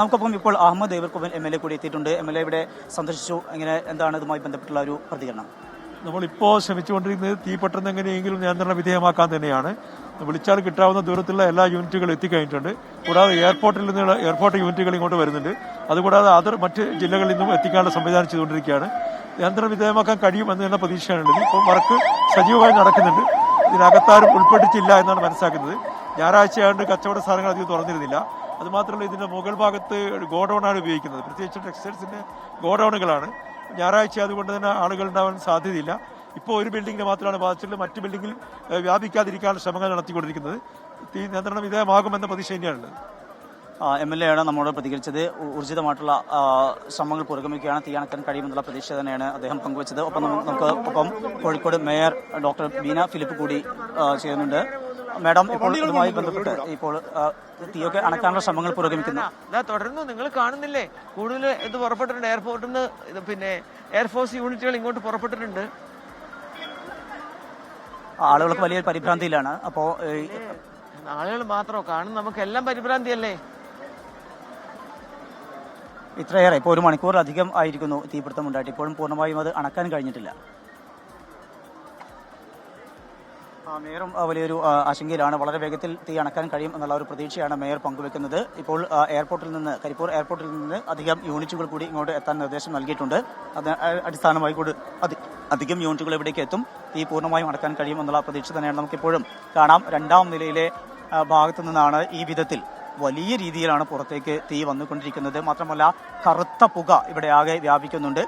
നമുക്കൊപ്പം ഇപ്പോൾ Ahammad Devarkovil M L A കൂടി എത്തിയിട്ടുണ്ട്. എം എൽ എ ഇവിടെ സന്ദർശിച്ചു. എങ്ങനെ എന്താണ് ഇതുമായി ബന്ധപ്പെട്ടുള്ള ഒരു പ്രതികരണം? നമ്മളിപ്പോൾ ശ്രമിച്ചുകൊണ്ടിരിക്കുന്നത് തീ പെട്ടെന്ന് എങ്ങനെയെങ്കിലും നിയന്ത്രണ വിധേയമാക്കാൻ തന്നെയാണ്. വിളിച്ചാൽ കിട്ടാവുന്ന ദൂരത്തുള്ള എല്ലാ യൂണിറ്റുകളും എത്തിക്കഴിഞ്ഞിട്ടുണ്ട്. കൂടാതെ എയർപോർട്ടിൽ നിന്നുള്ള എയർപോർട്ട് യൂണിറ്റുകൾ ഇങ്ങോട്ട് വരുന്നുണ്ട്. അതുകൂടാതെ അതർ മറ്റ് ജില്ലകളിൽ നിന്നും എത്തിക്കാനുള്ള സംവിധാനം ചെയ്തുകൊണ്ടിരിക്കുകയാണ്. നിയന്ത്രണ വിധേയമാക്കാൻ കഴിയുമെന്ന് തന്നെ പ്രതീക്ഷയാണുള്ളത്. ഇപ്പോൾ വർക്ക് സജീവമായി നടക്കുന്നുണ്ട്. ഇതിനകത്താരും ഉൾപ്പെട്ടിട്ടില്ല എന്നാണ് മനസ്സിലാക്കുന്നത്. ഞായറാഴ്ചയായതുകൊണ്ട് കച്ചവട സാധനങ്ങൾ അധികം തുറന്നിരുന്നില്ല. അതുമാത്രമല്ല ഇതിന്റെ മുകൾ ഭാഗത്ത് ഗോഡൌണാണ് ഉപയോഗിക്കുന്നത്. പ്രത്യേകിച്ച് ടെക്സ്റ്റൈൽസിന്റെ ഗോഡൌണുകളാണ്. ഞായറാഴ്ച അതുകൊണ്ട് തന്നെ ആളുകൾ ഉണ്ടാവാൻ സാധ്യതയില്ല. ഇപ്പോൾ ഒരു ബിൽഡിങ്ങിനെ മാത്രമാണ് ബാധിച്ചിട്ടുള്ളത്. മറ്റ് ബിൽഡിങ്ങിൽ വ്യാപിക്കാതിരിക്കാനുള്ള ശ്രമങ്ങൾ നടത്തിക്കൊണ്ടിരിക്കുന്നത്. തീ നിയന്ത്രണം വിധേയമാകുമെന്ന പ്രതീക്ഷ തന്നെയാണുള്ളത്. എം എൽ ആണ് നമ്മോട് പ്രതികരിച്ചത്. ഊർജിതമായിട്ടുള്ള ശ്രമങ്ങൾ പുരോഗമിക്കുകയാണ്. തീ അണക്കാൻ കഴിയുമെന്നുള്ള പ്രതീക്ഷ തന്നെയാണ് അദ്ദേഹം പങ്കുവച്ചത്. ഒപ്പം നമുക്ക് ഒപ്പം കോഴിക്കോട് മേയർ ഡോക്ടർ ബീന ഫിലിപ്പ് കൂടി ചെയ്യുന്നുണ്ട്. മാഡം ഇപ്പോൾ ഇതുമായി ബന്ധപ്പെട്ട് ഇപ്പോൾ തീയൊക്കെ അണക്കാനുള്ള ശ്രമങ്ങൾ പുരോഗമിക്കുന്നു. അതാ തുടർന്നു നിങ്ങൾ കാണുന്നില്ലേ? കൂടുതൽ ഇത് പുറപ്പെട്ടിട്ടുണ്ട്. എയർപോർട്ടിൽ നിന്ന് പിന്നെ എയർഫോഴ്സ് യൂണിറ്റുകൾ ഇങ്ങോട്ട് പുറപ്പെട്ടിട്ടുണ്ട്. ആളുകൾക്ക് വലിയ പരിഭ്രാന്തിയിലാണ്. അപ്പോ ആളുകൾ മാത്രമോ കാണും. നമുക്ക് എല്ലാം പരിഭ്രാന്തിയല്ലേ? ഇത്രയേറെ. ഇപ്പോൾ ഒരു മണിക്കൂറിലധികം ആയിരിക്കുന്നു തീപിടുത്തം ഉണ്ടായിട്ട്. ഇപ്പോഴും പൂർണമായും അത് അണക്കാൻ കഴിഞ്ഞിട്ടില്ല. മേയറും വലിയൊരു ആശങ്കയിലാണ്. വളരെ വേഗത്തിൽ തീ അണക്കാൻ കഴിയും എന്നുള്ള ഒരു പ്രതീക്ഷയാണ് മേയർ പങ്കുവെക്കുന്നത്. ഇപ്പോൾ എയർപോർട്ടിൽ നിന്ന് കരിപ്പൂർ എയർപോർട്ടിൽ നിന്ന് അധികം യൂണിറ്റുകൾ കൂടി ഇങ്ങോട്ട് എത്താൻ നിർദ്ദേശം നൽകിയിട്ടുണ്ട്. അത് അടിസ്ഥാനമായി കൂടി അധികം യൂണിറ്റുകൾ ഇവിടേക്ക് എത്തും. തീ പൂർണമായും അടക്കാൻ കഴിയും എന്നുള്ള പ്രതീക്ഷ തന്നെയാണ് നമുക്കിപ്പോഴും കാണാം. രണ്ടാം നിലയിലെ ഭാഗത്തു നിന്നാണ് ഈ വിധത്തിൽ വലിയ രീതിയിലാണ് പുറത്തേക്ക് തീ വന്നുകൊണ്ടിരിക്കുന്നത്. മാത്രമല്ല കറുത്ത പുക ഇവിടെ ആകെ വ്യാപിക്കുന്നുണ്ട്.